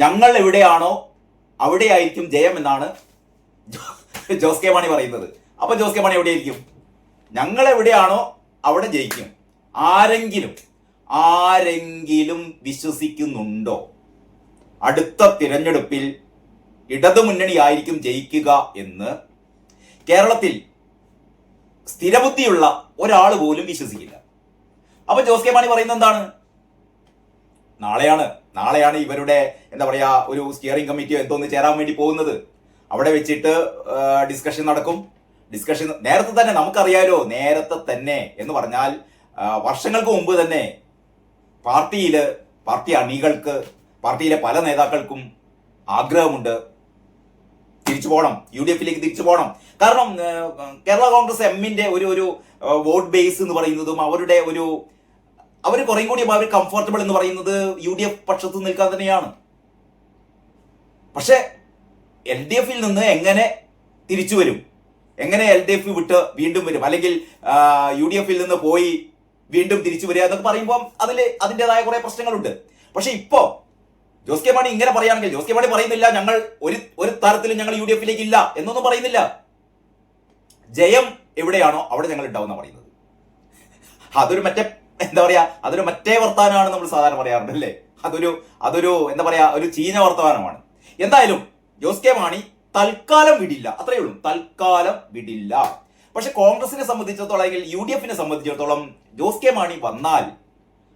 ഞങ്ങൾ എവിടെയാണോ അവിടെയായിരിക്കും ജയം എന്നാണ് ജോസ് കെ മാണി പറയുന്നത്. അപ്പൊ ജോസ് കെ മാണി എവിടെയായിരിക്കും? ഞങ്ങൾ എവിടെയാണോ അവിടെ ജയിക്കും. ആരെങ്കിലും ആരെങ്കിലും വിശ്വസിക്കുന്നുണ്ടോ? അടുത്ത തിരഞ്ഞെടുപ്പിൽ ഇടതുമുന്നണി ആയിരിക്കും ജയിക്കുക എന്ന് കേരളത്തിൽ സ്ഥിരബുദ്ധിയുള്ള ഒരാൾ പോലും വിശ്വസിക്കില്ല. അപ്പൊ ജോസ് കെ മാണി പറയുന്നത് എന്താണ്? നാളെയാണ്. നാളെയാണ് ഇവരുടെ എന്താ പറയാ ഒരു സ്റ്റിയറിംഗ് കമ്മിറ്റിയോ എന്തോന്ന് ചേരാൻ വേണ്ടി പോകുന്നത്. അവിടെ വെച്ചിട്ട് ഡിസ്കഷൻ നടക്കും. ഡിസ്കഷൻ നേരത്തെ തന്നെ നമുക്കറിയാലോ നേരത്തെ തന്നെ എന്ന് പറഞ്ഞാൽ വർഷങ്ങൾക്ക് മുമ്പ് തന്നെ പാർട്ടിയിൽ പാർട്ടി അണികൾക്ക് പാർട്ടിയിലെ പല നേതാക്കൾക്കും ആഗ്രഹമുണ്ട്. തിരിച്ചു പോകണം. യു ഡി എഫിലേക്ക് തിരിച്ചു പോകണം. കാരണം കേരള കോൺഗ്രസ് എമ്മിന്റെ ഒരു ഒരു വോട്ട് ബേസ് എന്ന് പറയുന്നതും അവരുടെ ഒരു അവർ കുറേ കൂടി അവർ കംഫർട്ടബിൾ എന്ന് പറയുന്നത് യു ഡി എഫ് പക്ഷത്ത് നിൽക്കാൻ തന്നെയാണ്. പക്ഷേ എൽ ഡി എഫിൽ നിന്ന് എങ്ങനെ തിരിച്ചു വരും? എങ്ങനെ എൽ ഡി എഫ് വിട്ട് വീണ്ടും വരും? അല്ലെങ്കിൽ യു ഡി എഫിൽ നിന്ന് പോയി വീണ്ടും തിരിച്ചു വരിക എന്നൊക്കെ പറയുമ്പോൾ അതിൽ അതിന്റെതായ കുറേ പ്രശ്നങ്ങളുണ്ട്. പക്ഷേ ഇപ്പോൾ ജോസ് കെ മാണി ഇങ്ങനെ പറയുകയാണെങ്കിൽ ജോസ് കെ മാണി പറയുന്നില്ല ഞങ്ങൾ ഒരു ഒരു തരത്തിലും ഞങ്ങൾ യു ഡി എഫിലേക്ക് ഇല്ല എന്നൊന്നും പറയുന്നില്ല. ജയം എവിടെയാണോ അവിടെ ഞങ്ങൾ ഉണ്ടാവുന്ന പറയുന്നത്. അതൊരു മറ്റേ എന്താ പറയാ അതൊരു മറ്റേ വർത്തമാനമാണ് നമ്മൾ സാധാരണ പറയാറുണ്ട് അല്ലേ? അതൊരു അതൊരു എന്താ പറയാ ഒരു ചീന വർത്തമാനമാണ്. എന്തായാലും ജോസ് കെ മാണി തൽക്കാലം വിടില്ല. അത്രയേ ഉള്ളൂ. തൽക്കാലം വിടില്ല. പക്ഷെ കോൺഗ്രസിനെ സംബന്ധിച്ചിടത്തോളം അല്ലെങ്കിൽ യു ഡി എഫിനെ സംബന്ധിച്ചിടത്തോളം ജോസ് കെ മാണി വന്നാൽ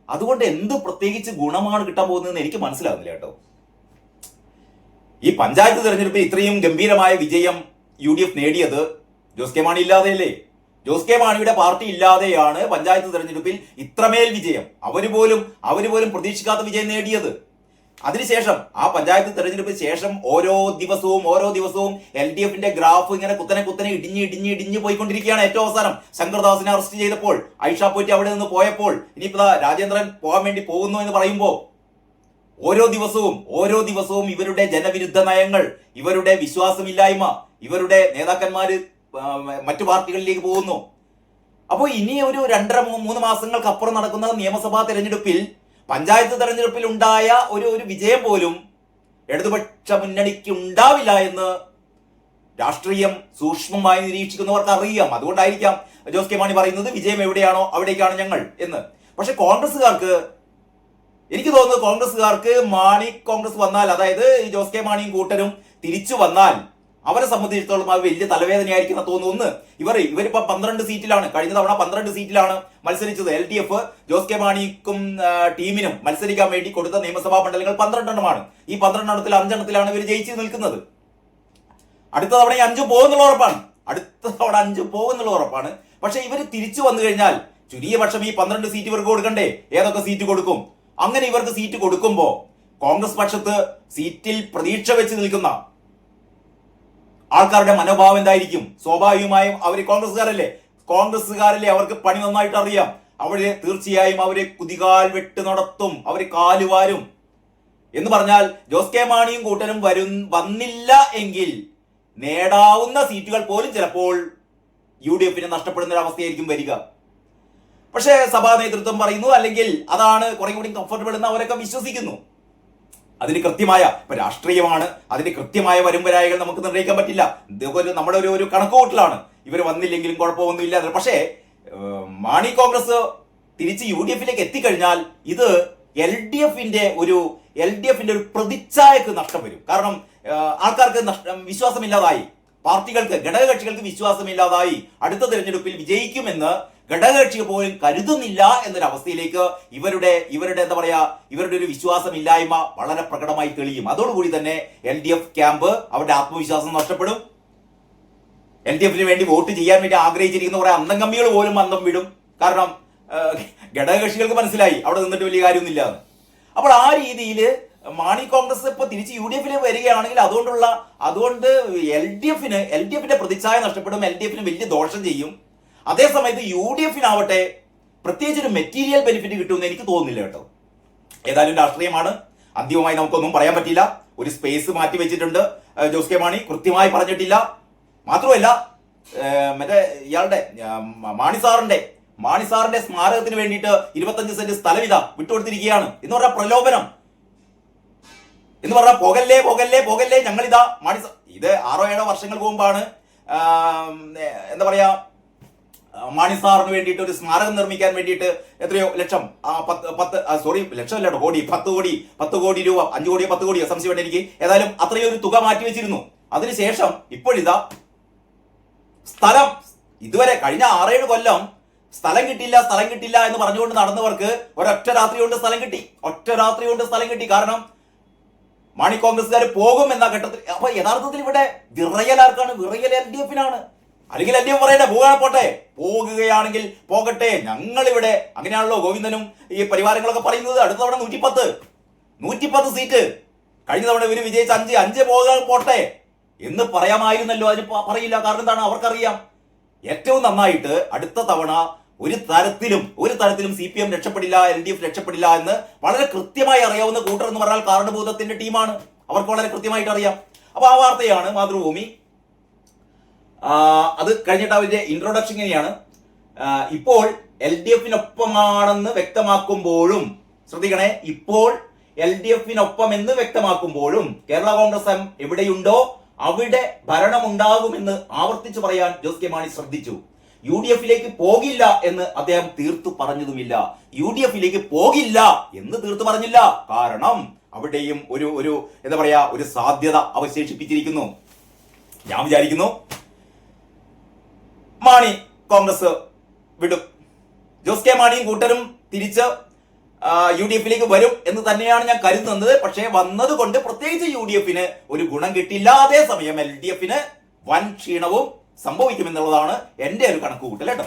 അതുകൊണ്ട് എന്ത് പ്രത്യേകിച്ച് ഗുണമാണ് കിട്ടാൻ പോകുന്നതെന്ന് എനിക്ക് മനസ്സിലാകുന്നില്ല കേട്ടോ. ഈ പഞ്ചായത്ത് തെരഞ്ഞെടുപ്പിൽ ഇത്രയും ഗംഭീരമായ വിജയം യു ഡി എഫ് നേടിയത് ജോസ് കെ മാണി ഇല്ലാതെയല്ലേ? ജോസ് കെ മാണിയുടെ പാർട്ടി ഇല്ലാതെയാണ് പഞ്ചായത്ത് തെരഞ്ഞെടുപ്പിൽ ഇത്രമേൽ വിജയം. അവർ പോലും അവർ പോലും പ്രതീക്ഷിക്കാത്ത വിജയം നേടിയത്. അതിനുശേഷം ആ പഞ്ചായത്ത് തെരഞ്ഞെടുപ്പിന് ശേഷം ഓരോ ദിവസവും ഓരോ ദിവസവും എൽ ഡി എഫിന്റെ ഗ്രാഫ് ഇങ്ങനെ കുത്തനെ കുത്തനെ ഇടിഞ്ഞ് ഇടിഞ്ഞ് ഇടിഞ്ഞ് പോയിക്കൊണ്ടിരിക്കുകയാണ് ഏറ്റവും അവസാനം. ശങ്കർദാസിനെ അറസ്റ്റ് ചെയ്തപ്പോൾ ഐഷ പോറ്റി അവിടെ നിന്ന് പോയപ്പോൾ ഇനിയിപ്പോ രാജേന്ദ്രൻ പോകാൻ വേണ്ടി പോകുന്നു എന്ന് പറയുമ്പോൾ ഓരോ ദിവസവും ഓരോ ദിവസവും ഇവരുടെ ജനവിരുദ്ധ നയങ്ങൾ ഇവരുടെ വിശ്വാസമില്ലായ്മ ഇവരുടെ നേതാക്കന്മാര് മറ്റു പാർട്ടികളിലേക്ക് പോകുന്നു. അപ്പോൾ ഇനി ഒരു രണ്ടര മൂന്ന് മാസങ്ങൾക്ക് അപ്പുറം നടക്കുന്ന നിയമസഭാ തെരഞ്ഞെടുപ്പിൽ പഞ്ചായത്ത് തെരഞ്ഞെടുപ്പിൽ ഉണ്ടായ ഒരു ഒരു വിജയം പോലും ഇടതുപക്ഷ മുന്നണിക്ക് ഉണ്ടാവില്ല എന്ന് രാഷ്ട്രീയം സൂക്ഷ്മമായി നിരീക്ഷിക്കുന്നവർക്ക് അറിയാം അതുകൊണ്ടായിരിക്കാം ജോസ് കെ മാണി പറയുന്നത് വിജയം എവിടെയാണോ അവിടേക്കാണ് ഞങ്ങൾ എന്ന്. പക്ഷെ കോൺഗ്രസ്സുകാർക്ക് എനിക്ക് തോന്നുന്നു കോൺഗ്രസ്സുകാർക്ക് മാണി കോൺഗ്രസ് വന്നാൽ അതായത് ജോസ് കെ മാണിയും കൂട്ടരും തിരിച്ചു വന്നാൽ അവരെ സംബന്ധിച്ചിടത്തോളം അത് വലിയ തലവേദനയായിരിക്കും എന്ന് തോന്നുന്നു. ഒന്ന് ഇവർ ഇവരിപ്പോ പന്ത്രണ്ട് സീറ്റിലാണ്. കഴിഞ്ഞ തവണ പന്ത്രണ്ട് സീറ്റിലാണ് മത്സരിച്ചത് L D F. Jose K മാണിക്കും ടീമിനും മത്സരിക്കാൻ വേണ്ടി കൊടുത്ത നിയമസഭാ മണ്ഡലങ്ങൾ പന്ത്രണ്ടെണ്ണമാണ്. ഈ പന്ത്രണ്ടെണ്ണത്തിൽ അഞ്ചെണ്ണത്തിലാണ് ഇവർ ജയിച്ചു നിൽക്കുന്നത്. അടുത്ത തവണ ഈ അഞ്ചു പോകുന്നുള്ള ഉറപ്പാണ്. അടുത്ത തവണ അഞ്ചു പോകുന്നുള്ള ഉറപ്പാണ്. പക്ഷെ ഇവർ തിരിച്ചു വന്നു കഴിഞ്ഞാൽ ചുരുങ്ങിയ പക്ഷം ഈ പന്ത്രണ്ട് സീറ്റ് ഇവർക്ക് കൊടുക്കണ്ടേ? ഏതൊക്കെ സീറ്റ് കൊടുക്കും? അങ്ങനെ ഇവർക്ക് സീറ്റ് കൊടുക്കുമ്പോൾ കോൺഗ്രസ് പക്ഷത്ത് സീറ്റിൽ പ്രതീക്ഷ വെച്ച് നിൽക്കുന്ന ആൾക്കാരുടെ മനോഭാവം എന്തായിരിക്കും? സ്വാഭാവികമായും അവർ കോൺഗ്രസ്സുകാരല്ലേ? കോൺഗ്രസ്സുകാരല്ലേ അവർക്ക് പണി നന്നായിട്ട് അറിയാം. അവർ തീർച്ചയായും അവരെ കുതികാൽ വെട്ട് നടത്തും. അവർ കാലുവാരും എന്ന് പറഞ്ഞാൽ ജോസ് കെ മാണിയും കൂട്ടനും വരും വന്നില്ല എങ്കിൽ നേടാവുന്ന സീറ്റുകൾ പോലും ചിലപ്പോൾ യു ഡി എഫിന് നഷ്ടപ്പെടുന്ന ഒരു അവസ്ഥയായിരിക്കും വരിക. പക്ഷേ സഭാ നേതൃത്വം പറയുന്നു അല്ലെങ്കിൽ അതാണ് കുറേ കൂടി കംഫർട്ടബിൾ എന്ന് അവരൊക്കെ വിശ്വസിക്കുന്നു. അതിന് കൃത്യമായ ഇപ്പൊ രാഷ്ട്രീയമാണ്. അതിന് കൃത്യമായ വരുംവരായകൾ നമുക്ക് നിർണയിക്കാൻ പറ്റില്ല. ഇതൊരു നമ്മുടെ ഒരു ഒരു കണക്കുകൂട്ടലാണ്. ഇവർ വന്നില്ലെങ്കിലും കുഴപ്പമൊന്നുമില്ല. പക്ഷേ മാണി കോൺഗ്രസ് തിരിച്ച് യു ഡി എഫിലേക്ക് എത്തിക്കഴിഞ്ഞാൽ ഇത് എൽ ഡി എഫിന്റെ ഒരു എൽ ഡി എഫിന്റെ ഒരു പ്രതിച്ഛായക്ക് നഷ്ടം വരും. കാരണം ആൾക്കാർക്ക് നഷ്ടം വിശ്വാസമില്ലാതായി. പാർട്ടികൾക്ക് ഘടകകക്ഷികൾക്ക് വിശ്വാസമില്ലാതായി അടുത്ത തിരഞ്ഞെടുപ്പിൽ വിജയിക്കുമെന്ന് ഘടകകക്ഷികൾ പോലും കരുതുന്നില്ല എന്നൊരവസ്ഥയിലേക്ക് ഇവരുടെ ഇവരുടെ എന്താ പറയാ ഇവരുടെ ഒരു വിശ്വാസമില്ലായ്മ വളരെ പ്രകടമായി തെളിയും. അതോടുകൂടി തന്നെ എൽ ഡി എഫ് ക്യാമ്പ് അവരുടെ ആത്മവിശ്വാസം നഷ്ടപ്പെടും. എൽ ഡി എഫിന് വേണ്ടി വോട്ട് ചെയ്യാൻ വേണ്ടി ആഗ്രഹിച്ചിരിക്കുന്ന കുറെ അന്തംഗമ്മികൾ പോലും അന്തം വിടും. കാരണം ഘടകകക്ഷികൾക്ക് മനസ്സിലായി അവിടെ നിന്നിട്ട് വലിയ കാര്യമൊന്നുമില്ല അപ്പോൾ ആ രീതിയിൽ മാണി കോൺഗ്രസ് ഇപ്പൊ തിരിച്ച് യു ഡി എഫിൽ വരികയാണെങ്കിൽ അതുകൊണ്ടുള്ള അതുകൊണ്ട് എൽ ഡി എഫിന് എൽ ഡി എഫിന്റെ പ്രതിച്ഛായ നഷ്ടപ്പെടും എൽ ഡി എഫിന് വലിയ ദോഷം ചെയ്യും. അതേസമയത്ത് യു ഡി എഫിനാവട്ടെ പ്രത്യേകിച്ച് ഒരു മെറ്റീരിയൽ ബെനിഫിറ്റ് കിട്ടുമെന്ന് എനിക്ക് തോന്നുന്നില്ല കേട്ടോ. ഏതായാലും രാഷ്ട്രീയമാണ്. അന്തിമമായി നമുക്കൊന്നും പറയാൻ പറ്റില്ല ഒരു സ്പേസ് മാറ്റി വെച്ചിട്ടുണ്ട് ജോസ് കെ മാണി. കൃത്യമായി പറഞ്ഞിട്ടില്ല. മാത്രമല്ല മറ്റേ ഇയാളുടെ മാണി സാറിന്റെ മാണി സാറിന്റെ സ്മാരകത്തിന് വേണ്ടിയിട്ട് ഇരുപത്തഞ്ച് സെന്റ് സ്ഥലം ഇതാ വിട്ടുകൊടുത്തിരിക്കുകയാണ്. എന്ന് പറഞ്ഞ പ്രലോഭനം. എന്ന് പറഞ്ഞാൽ പോകല്ലേ പോകല്ലേ പോകല്ലേ മാണി മാടി ഇത് ആറോ ഏഴോ വർഷങ്ങൾ മുമ്പാണ് എന്താ പറയാ മാണി സാറിന് വേണ്ടിയിട്ട് ഒരു സ്മാരകം നിർമ്മിക്കാൻ വേണ്ടിയിട്ട് എത്രയോ ലക്ഷം പത്ത് പത്ത് സോറി അല്ല കോടി പത്ത് കോടി പത്ത് കോടി രൂപ അഞ്ചു കോടിയോ പത്ത് കോടിയോ സംശയമുണ്ട് എനിക്ക്. ഏതായാലും അത്രയും ഒരു തുക മാറ്റി വെച്ചിരുന്നു. അതിനുശേഷം ഇപ്പോഴിതാ സ്ഥലം ഇതുവരെ കഴിഞ്ഞ ആറേഴ് കൊല്ലം സ്ഥലം കിട്ടില്ല സ്ഥലം കിട്ടില്ല എന്ന് പറഞ്ഞുകൊണ്ട് നടന്നവർക്ക് ഒരൊറ്റ രാത്രി കൊണ്ട് സ്ഥലം കിട്ടി. ഒറ്റ രാത്രി കൊണ്ട് സ്ഥലം കിട്ടി. കാരണം മാണി കോൺഗ്രസ്സുകാർ പോകും എന്ന ഘട്ടത്തിൽ അപ്പൊ യഥാർത്ഥത്തിൽ ഇവിടെ വിറയൽ ആർക്കാണ്? വിറയൽ എൽ ഡി എഫിനാണ് അല്ലെങ്കിൽ എൽ ഡി എഫ് പറയട്ടെ പോകാൻ പോട്ടെ. പോകുകയാണെങ്കിൽ പോകട്ടെ. ഞങ്ങൾ ഇവിടെ അങ്ങനെയാണല്ലോ ഗോവിന്ദനും ഈ പരിവാരങ്ങളൊക്കെ പറയുന്നത്. അടുത്ത തവണ നൂറ്റിപ്പത്ത്. നൂറ്റിപ്പത്ത് സീറ്റ്. കഴിഞ്ഞ തവണ ഇവർ വിജയിച്ച അഞ്ച് അഞ്ച് പോകാൻ പോട്ടെ എന്ന് പറയാമായിരുന്നല്ലോ. അതിന് പറയില്ല. കാരണം എന്താണ്? അവർക്കറിയാം. ഏറ്റവും നന്നായിട്ട് അടുത്ത തവണ ഒരു തരത്തിലും ഒരു തരത്തിലും സി പി എം രക്ഷപ്പെടില്ല എൽ ഡി എഫ് രക്ഷപ്പെടില്ല എന്ന് വളരെ കൃത്യമായി അറിയാവുന്ന കൂട്ടർ എന്ന് പറഞ്ഞാൽ കാരണഭൂതത്തിന്റെ ടീമാണ്. അവർക്ക് വളരെ കൃത്യമായിട്ട് അറിയാം. അപ്പൊ ആ വാർത്തയാണ് മാതൃഭൂമി. അത് കഴിഞ്ഞിട്ട് അവരുടെ ഇൻട്രൊഡക്ഷൻ ഇങ്ങനെയാണ്. ഇപ്പോൾ എൽ ഡി എഫിനൊപ്പമാണെന്ന് വ്യക്തമാക്കുമ്പോഴും ശ്രദ്ധിക്കണേ ഇപ്പോൾ എൽ ഡി എഫിനൊപ്പം എന്ന് വ്യക്തമാക്കുമ്പോഴും കേരള കോൺഗ്രസ് എം എവിടെയുണ്ടോ അവിടെ ഭരണമുണ്ടാകുമെന്ന് ആവർത്തിച്ചു പറയാൻ ജോസ് കെ മാണി ശ്രദ്ധിച്ചു. യു ഡി എഫിലേക്ക് പോകില്ല എന്ന് അദ്ദേഹം തീർത്തു പറഞ്ഞതുമില്ല. യു ഡി എഫിലേക്ക് പോകില്ല എന്ന് തീർത്തു പറഞ്ഞില്ല. കാരണം അവിടെയും ഒരു ഒരു എന്താ പറയാ ഒരു സാധ്യത അവശേഷിപ്പിച്ചിരിക്കുന്നു. ഞാൻ വിചാരിക്കുന്നു മാണി കോൺഗ്രസ് വിടും. ജോസ് കെ മാണിയും കൂട്ടരും തിരിച്ച് യു ഡി എഫിലേക്ക് വരും എന്ന് തന്നെയാണ് ഞാൻ കരുതുന്നത്. പക്ഷേ വന്നതുകൊണ്ട് പ്രത്യേകിച്ച് യു ഡി എഫിന് ഒരു ഗുണം കിട്ടില്ല. അതേസമയം എൽ ഡി എഫിന് വൻ ക്ഷീണവും സംഭവിക്കുമെന്നുള്ളതാണ് എന്റെ ഒരു കണക്ക് കൂട്ടൽ കേട്ടോ.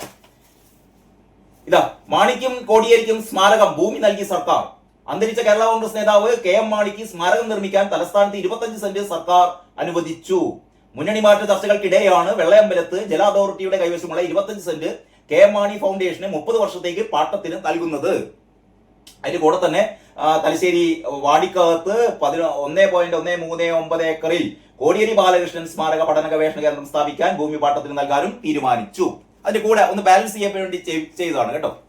ഇതാ മാണിക്കും കോടിയേരിക്കും സ്മാരകം ഭൂമി നൽകി സർക്കാർ. അന്തരിച്ച കേരള കോൺഗ്രസ് നേതാവ് കെ എം മാണിക്ക് സ്മാരകം നിർമ്മിക്കാൻ തലസ്ഥാനത്ത് ഇരുപത്തഞ്ച് സെന്റ് സർക്കാർ അനുവദിച്ചു. മുന്നണി മാറ്റ ചർച്ചകൾക്കിടെയാണ് വെള്ളയമ്പലത്ത് ജല അതോറിറ്റിയുടെ കൈവശമുള്ള ഇരുപത്തഞ്ച് സെന്റ് കെ എം മാണി ഫൗണ്ടേഷന് മുപ്പത് വർഷത്തേക്ക് പാട്ടത്തിന് നൽകുന്നത്. അതിന്റെ കൂടെ തന്നെ തലശ്ശേരി വാടിക്കകത്ത് പതിനൊ ഒന്നേ പോയിന്റ് ഒന്നേ മൂന്ന് ഒമ്പത് ഏക്കറിൽ കോടിയേരി ബാലകൃഷ്ണൻ സ്മാരക പഠന ഗവേഷണ കേന്ദ്രം സ്ഥാപിക്കാൻ ഭൂമി പാട്ടത്തിന് നൽകാനും തീരുമാനിച്ചു. അതിന്റെ കൂടെ ഒന്ന് ബാലൻസ് ചെയ്യാൻ വേണ്ടി ചെയ്- ചെയ്തതാണ് കേട്ടോ.